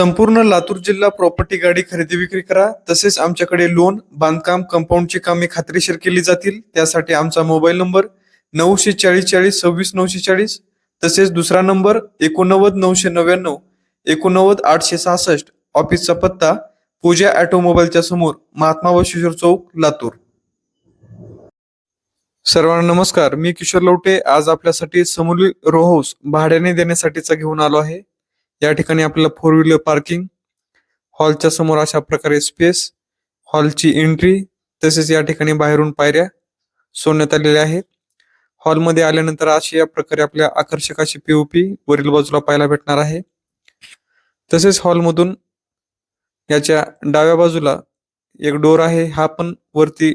संपूर्ण लातूर जिल्हा प्रॉपर्टी गाडी खरेदी विक्री करा. तसेच आमच्याकडे लोन बांधकाम कंपाऊंडची कामे खात्रीशीर केली जातील. त्यासाठी आमचा मोबाईल नंबर नऊशे चाळीस चाळीस सव्वीस नऊशे चाळीस तसेच दुसरा नंबर एकोणनव्वद नऊशे नव्याण्णव एकोणनव्वद आठशे सहासष्ट. ऑफिसचा पत्ता पूजा ऑटोमोबाईलच्या समोर महात्मा बशिश्वर चौक लातूर. सर्वांना नमस्कार. मी किशोर लवटे. आज आपल्यासाठी समुली रो भाड्याने देण्यासाठीचा घेऊन आलो आहे. या ठिकाणी आपल्याला फोर व्हीलर पार्किंग हॉलच्या समोर अशा प्रकारे स्पेस हॉलची एंट्री तसेच या ठिकाणी बाहेरून पायऱ्या सोडण्यात आलेल्या आहेत. हॉलमध्ये आल्यानंतर अशी या प्रकारे आपल्या आकर्षक अशी पीओपी वरील बाजूला पाहायला भेटणार आहे. तसेच हॉलमधून याच्या डाव्या बाजूला एक डोर आहे हा पण वरती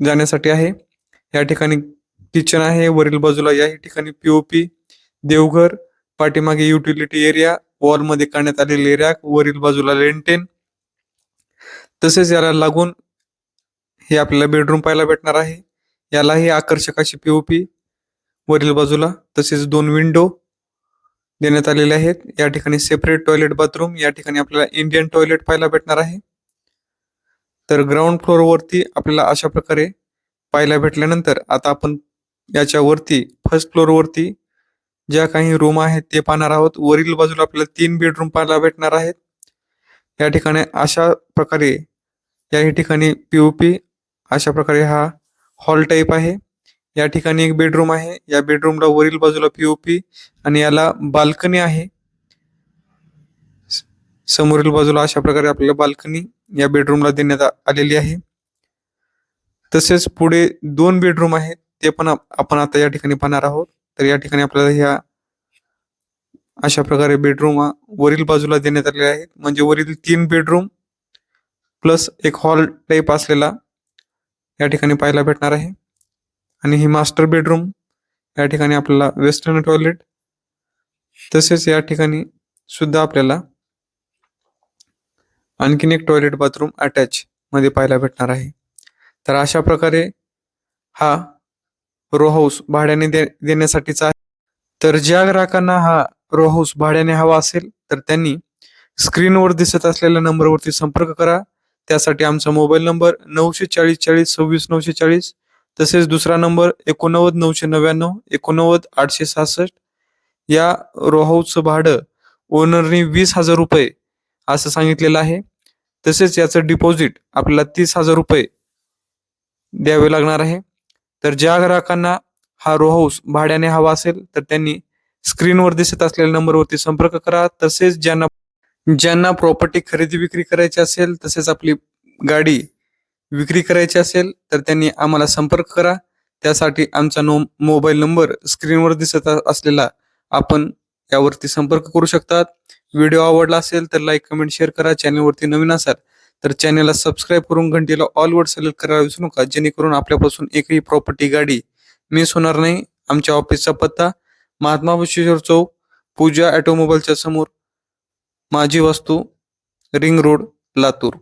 जाण्यासाठी आहे. या ठिकाणी किचन आहे वरील बाजूला या ठिकाणी पीओपी देवघर पाठीमागे युटिलिटी एरिया वॉलमध्ये करण्यात आलेले रॅक वरील बाजूला लेंटेन. तसेच याला लागून हे आपल्याला बेडरूम पाहायला भेटणार आहे. यालाही आकर्षक अशी पीओपी वरील बाजूला तसेच दोन विंडो देण्यात आलेले आहेत. या ठिकाणी सेपरेट टॉयलेट बाथरूम या ठिकाणी आपल्याला इंडियन टॉयलेट पाहायला भेटणार आहे. तर ग्राउंड फ्लोरवरती आपल्याला अशा प्रकारे पाहायला भेटल्यानंतर आता आपण याच्यावरती फर्स्ट फ्लोरवरती ज्या काही रूम आहेत ते पाहणार आहोत. वरील बाजूला आपल्याला तीन बेडरूम पाहायला भेटणार आहेत. या ठिकाणी अशा प्रकारे या ठिकाणी पीओपी अशा प्रकारे हा हॉल टाईप आहे. या ठिकाणी एक बेडरूम आहे. या बेडरूमला वरील बाजूला पीओपी आणि याला बाल्कनी आहे. समोरील बाजूला अशा प्रकारे आपल्याला बाल्कनी या बेडरूमला देण्यात आलेली आहे. तसेच पुढे दोन बेडरूम आहेत. ते पण आपण आता या ठिकाणी पाहणार आहोत. तर या ठिकाणी आपल्याला ह्या अशा प्रकारे बेडरूम वरील बाजूला देण्यात आलेले आहेत. म्हणजे वरील तीन बेडरूम प्लस एक हॉल टाईप असलेला या ठिकाणी पाहायला भेटणार आहे. आणि ही मास्टर बेडरूम या ठिकाणी आपल्याला वेस्टर्न टॉयलेट तसेच या ठिकाणी सुद्धा आपल्याला आणखीन एक टॉयलेट बाथरूम अटॅच मध्ये पाहायला भेटणार आहे. तर अशा प्रकारे हा रो हाऊस भाड्याने दे देण्यासाठीचा आहे. तर ज्या ग्राहकांना हा रो हाऊस भाड्याने हवा असेल तर त्यांनी स्क्रीनवर दिसत असलेल्या नंबरवरती संपर्क करा. त्यासाठी आमचा मोबाईल नंबर नऊशे चाळीस चाळीस सव्वीस नऊशे चाळीस तसेच दुसरा नंबर एकोणनव्वद नऊशे नव्याण्णव एकोणनव्वद आठशे सहासष्ट. या रो हाऊसचं भाडं ओनरने वीस हजार रुपये असं सांगितलेलं आहे. तसेच याचं डिपॉझिट आपल्याला तीस हजार रुपये द्यावे लागणार आहे. तर ज्या ग्राहकांना हा रो हाऊस भाड्याने हवा असेल तर त्यांनी स्क्रीनवर दिसत असलेल्या नंबरवरती संपर्क करा. तसेच ज्यांना ज्यांना प्रॉपर्टी खरेदी विक्री करायची असेल तसेच आपली गाडी विक्री करायची असेल तर त्यांनी आम्हाला संपर्क करा. त्यासाठी आमचा नो मोबाईल नंबर स्क्रीनवर दिसत असलेला आपण यावरती संपर्क करू शकतात. व्हिडिओ आवडला असेल तर लाईक कमेंट शेअर करा. चॅनलवरती नवीन असाल तर चॅनलला सबस्क्राईब करून घंटीला ऑलवर सिलेक्ट करायला विसरू नका जेणेकरून आपल्यापासून एकही प्रॉपर्टी गाडी मिस होणार नाही. आमच्या ऑफिसचा पत्ता महात्मा बशिश्वर चौक पूजा ऑटोमोबाईलच्या समोर माझी वस्तू रिंग रोड लातूर.